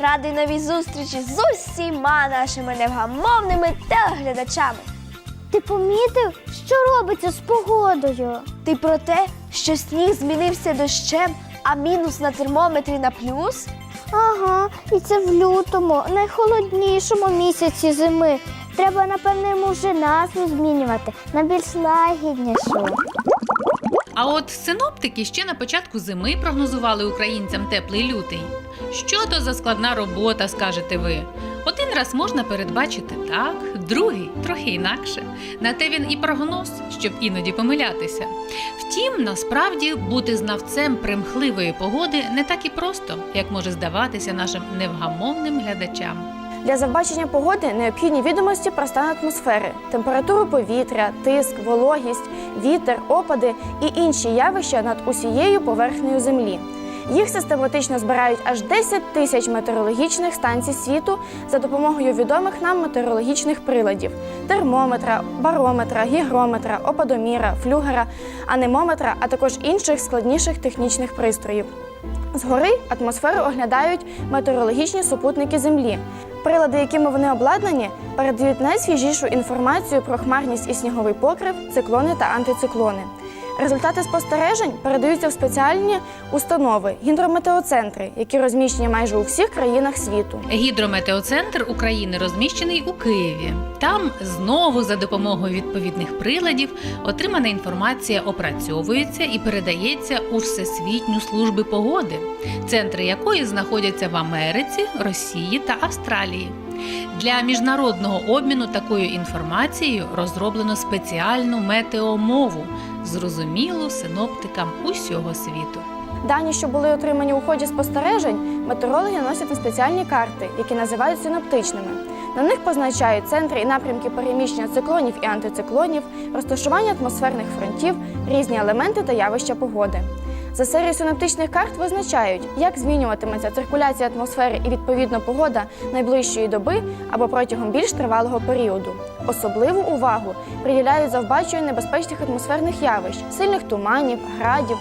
радий новій зустрічі з усіма нашими невгамовними телеглядачами. Ти помітив, що робиться з погодою? Ти про те, що сніг змінився дощем, а мінус на термометрі на плюс? Ага, і це в лютому, найхолоднішому місяці зими. Треба, напевне, йому вже назву змінювати на більш лагіднішу. А от синоптики ще на початку зими прогнозували українцям теплий лютий. Що то за складна робота, скажете ви? Один раз можна передбачити так, другий трохи інакше. На те він і прогноз, щоб іноді помилятися. Втім, насправді бути знавцем примхливої погоди не так і просто, як може здаватися нашим невгамовним глядачам. Для завбачення погоди необхідні відомості про стан атмосфери, температуру повітря, тиск, вологість, вітер, опади і інші явища над усією поверхнею землі. Їх систематично збирають аж 10 тисяч метеорологічних станцій світу за допомогою відомих нам метеорологічних приладів: термометра, барометра, гігрометра, опадоміра, флюгера, анемометра, а також інших складніших технічних пристроїв. Згори атмосферу оглядають метеорологічні супутники Землі. Прилади, якими вони обладнані, передають найсвіжішу інформацію про хмарність і сніговий покрив, циклони та антициклони. Результати спостережень передаються в спеціальні установи гідрометеоцентри, які розміщені майже у всіх країнах світу. Гідрометеоцентр України розміщений у Києві. Там знову за допомогою відповідних приладів отримана інформація опрацьовується і передається у Всесвітню служби погоди, центри якої знаходяться в Америці, Росії та Австралії. Для міжнародного обміну такою інформацією розроблено спеціальну метеомову, зрозумілу синоптикам усього світу. Дані, що були отримані у ході спостережень, метеорологи наносять на спеціальні карти, які називають синоптичними. На них позначають центри і напрямки переміщення циклонів і антициклонів, розташування атмосферних фронтів, різні елементи та явища погоди. За серію синоптичних карт визначають, як змінюватиметься циркуляція атмосфери і відповідно погода найближчої доби або протягом більш тривалого періоду. Особливу увагу приділяють завбаченню небезпечних атмосферних явищ, сильних туманів, градів,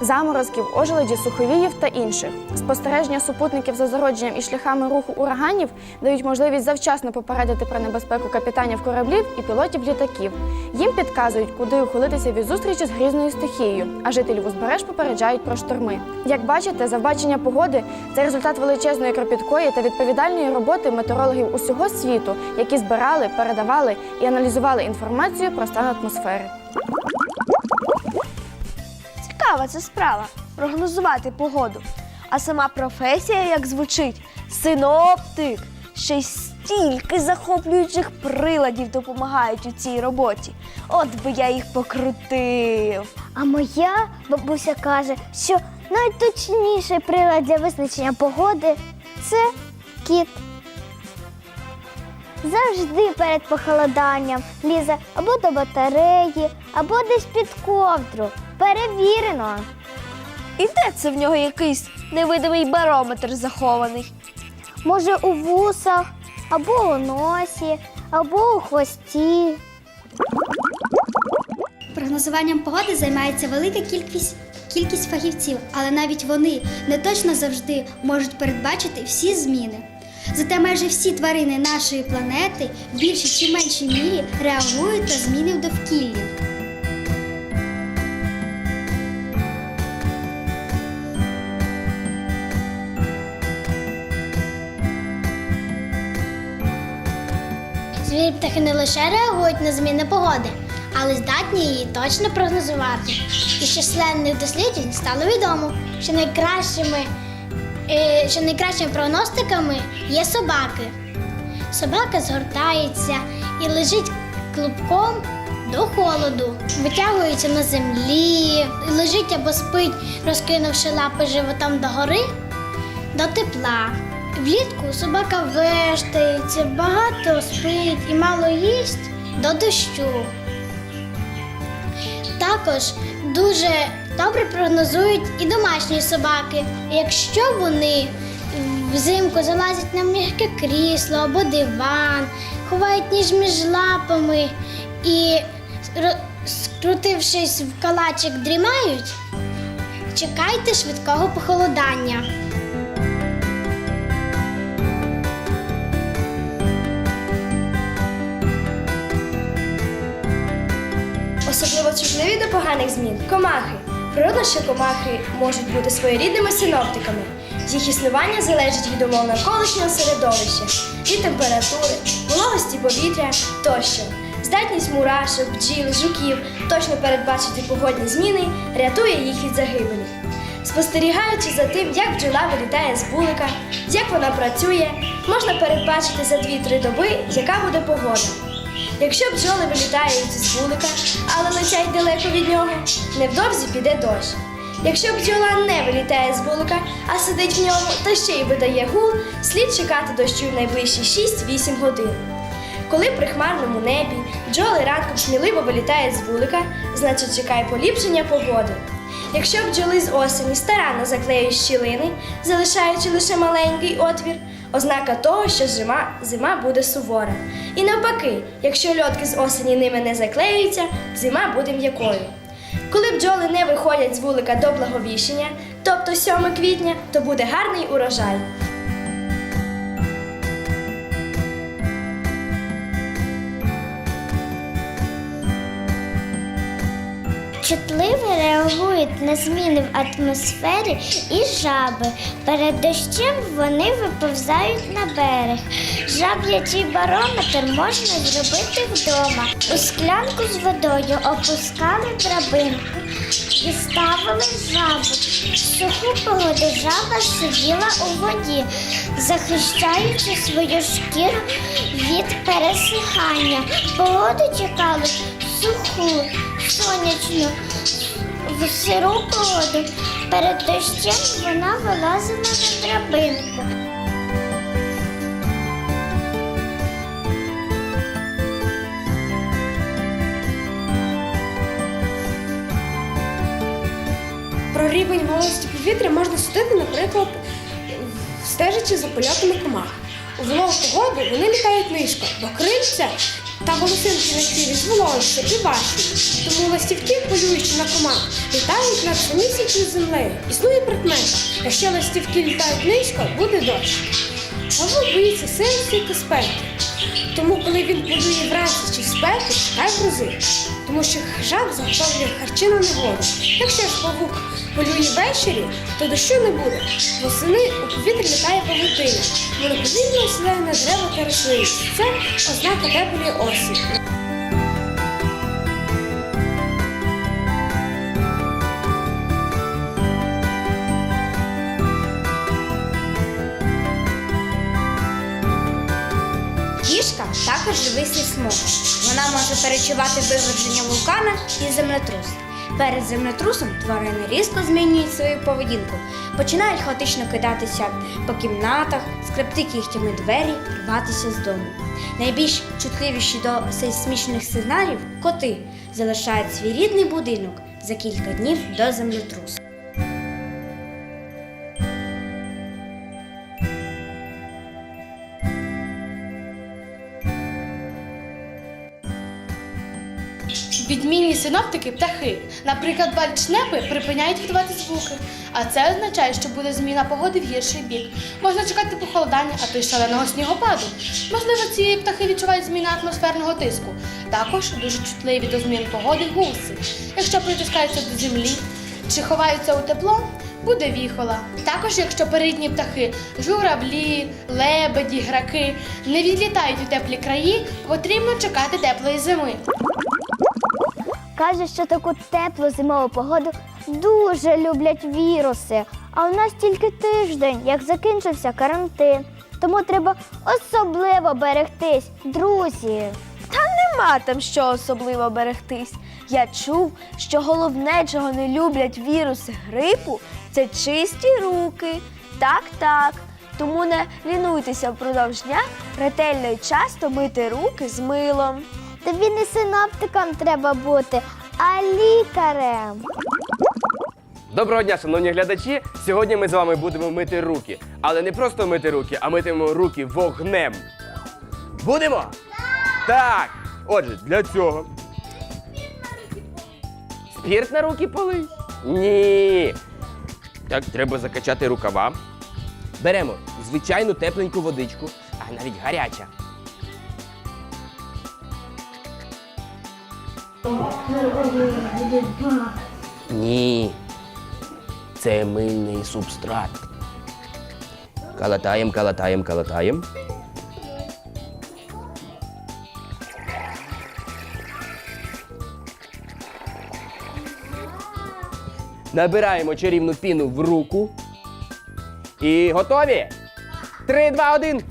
заморозків, ожеледі, суховіїв та інших. Спостереження супутників за зародженням і шляхами руху ураганів дають можливість завчасно попередити про небезпеку капітанів кораблів і пілотів літаків. Їм підказують, куди ухилитися від зустрічі з грізною стихією, а жителів узбереж попереджають про шторми. Як бачите, завбачення погоди це результат величезної кропіткої та відповідальної роботи метеорологів усього світу, які збирали, передавали і аналізували інформацію про стан атмосфери. Цікава це справа прогнозувати погоду. А сама професія, як звучить, синоптик. Ще й стільки захоплюючих приладів допомагають у цій роботі. От би я їх покрутив. А моя бабуся каже, що найточніший прилад для визначення погоди це кіт. Завжди перед похолоданням лізе або до батареї, або десь під ковдру. Перевірено. І де це в нього якийсь невидимий барометр захований? Може, у вусах, або у носі, або у хвості. Прогнозуванням погоди займається велика кількість, кількість фахівців, але навіть вони не точно завжди можуть передбачити всі зміни. Зате майже всі тварини нашої планети в більшій чи меншій мірі реагують на зміни в довкіллі. Звірі птахи не лише реагують на зміни погоди, але здатні її точно прогнозувати. Із численних досліджень стало відомо, що найкращими, е, що найкращими прогностиками є собаки. Собака згортається і лежить клубком до холоду, витягується на землі, лежить або спить, розкинувши лапи животом догори до тепла. Влітку собака вештається, багато спить і мало їсть до дощу. Також дуже добре прогнозують і домашні собаки. Якщо вони взимку залазять на м'яке крісло або диван, ховають ніж між лапами і, скрутившись в калачик, дрімають, чекайте швидкого похолодання. Чутливі до поганих змін комахи. Природно, що комахи можуть бути своєрідними синоптиками. Їх існування залежить від умов навколишнього середовища, від температури, вологості повітря тощо. Здатність мурашок, бджіл, жуків точно передбачити погодні зміни рятує їх від загибелі. Спостерігаючи за тим, як бджола вилітає з вулика, як вона працює, можна передбачити за 2-3 доби, яка буде погода. Якщо бджоли вилітають з вулика, але летять далеко від нього, невдовзі піде дощ. Якщо бджола не вилітає з вулика, а сидить в ньому та ще й видає гул, слід чекати дощу в найближчі 6-8 годин. Коли при хмарному небі бджоли ранком сміливо вилітають з вулика, значить чекай поліпшення погоди. Якщо бджоли з осені старанно заклеюють щілини, залишаючи лише маленький отвір, ознака того, що зима, зима буде сувора. І навпаки, якщо льотки з осені ними не заклеюються, зима буде м'якою. Коли бджоли не виходять з вулика до благовіщення, тобто 7 квітня, то буде гарний урожай. Чутливо реагують на зміни в атмосфері і жаби. Перед дощем вони виповзають на берег. Жаблячий барометр можна зробити вдома. У склянку з водою опускали драбинку і ставили жабу. Суху погоду жаба сиділа у воді, захищаючи свою шкіру від пересихання. Погоду чекали суху, сонячну, в сиру погоду. Перед дощем вона вилазила на драбинку. Про рівень вологості повітря можна судити, наприклад, стежачи за польотами комах. У вологу погоду вони літають низько, бо крильця та волосинки на тілі зволожуються і важчі. Тому ластівки, полюючи на комах, літають над самісінькою землею. Існує прикмета. Якщо ластівки літають низько, буде дощ. Павло боїться сирості та спеки. Тому, коли він полює вранці чи в спеку, чекай грози. Тому що жаб заготовлює харчі на негоду. Якщо ж павук полює ввечері, то дощу не буде. Восени у повітрі літає павутина. Повільно осідає на дерева та рослини. Це ознака теплої осі. Кішка також живий сейсмолог. Вона може перечувати виверження вулкана і землетрус. Перед землетрусом тварини різко змінюють свою поведінку, починають хаотично кидатися по кімнатах, скребти кігтями двері, рватися з дому. Найбільш чутливіші до сейсмічних сигналів коти залишають свій рідний будинок за кілька днів до землетрусу. Відмінні синоптики птахи. Наприклад, бальчнепи припиняють видавати звуки. А це означає, що буде зміна погоди в гірший бік. Можна чекати похолодання, а то й шаленого снігопаду. Можливо, ці птахи відчувають зміни атмосферного тиску. Також дуже чутливі до змін погоди гуси. Якщо притискаються до землі чи ховаються у тепло, буде віхола. Також, якщо передні птахи, журавлі, лебеді, граки не відлітають у теплі краї, потрібно чекати теплої зими. Каже, що таку теплу зимову погоду дуже люблять віруси. А у нас тільки тиждень, як закінчився карантин. Тому треба особливо берегтись, друзі. Та нема там що особливо берегтись. Я чув, що головне, чого не люблять віруси грипу, це чисті руки. Так, так. Тому не лінуйтеся впродовж дня ретельно і часто мити руки з милом. Тобі не синоптиком треба бути, а лікарем. Доброго дня, шановні глядачі. Сьогодні ми з вами будемо мити руки. Але не просто мити руки, а митимо руки вогнем. Будемо? Так. Отже, для цього. Спірт на руки полий? Ні. Так, треба закачати рукава. Беремо звичайну тепленьку водичку, а навіть гаряча. Ні. Це мильний субстрат. Калатаєм, калатаєм, калатаєм. Набираємо чарівну піну в руку. І готові? Три, два, один.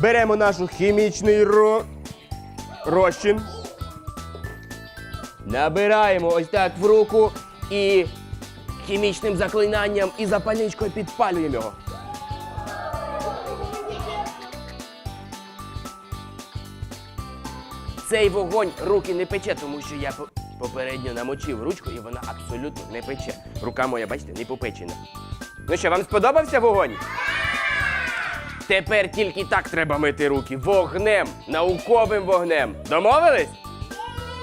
Беремо нашу хімічний ро... розчин. Набираємо ось так в руку і хімічним заклинанням і запальничкою підпалюємо його. Цей вогонь руки не пече, тому що я попередньо намочив ручку і вона абсолютно не пече. Рука моя, бачите, не попечена. Ну що, вам сподобався вогонь? Тепер тільки так треба мити руки. Вогнем, науковим вогнем. Домовились?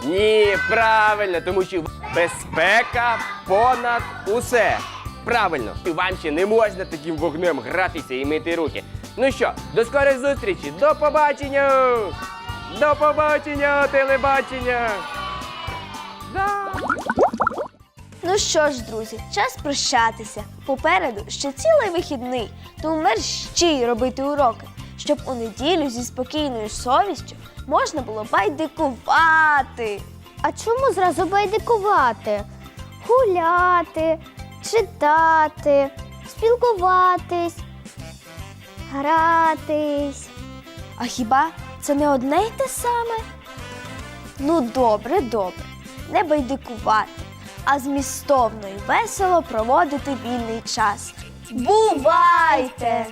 Ні, правильно, тому що безпека понад усе. Правильно, вам ще не можна таким вогнем гратися і мити руки. Ну що, до скорої зустрічі, до побачення! До побачення, телебачення! Ну що ж, друзі, час прощатися. Попереду ще цілий вихідний, тому мерщій робити уроки, щоб у неділю зі спокійною совістю можна було байдикувати. А чому зразу байдикувати? Гуляти, читати, спілкуватись, гратись. А хіба це не одне й те саме? Ну, добре, добре. Не байдикувати, а змістовно і весело проводити вільний час. Бувайте!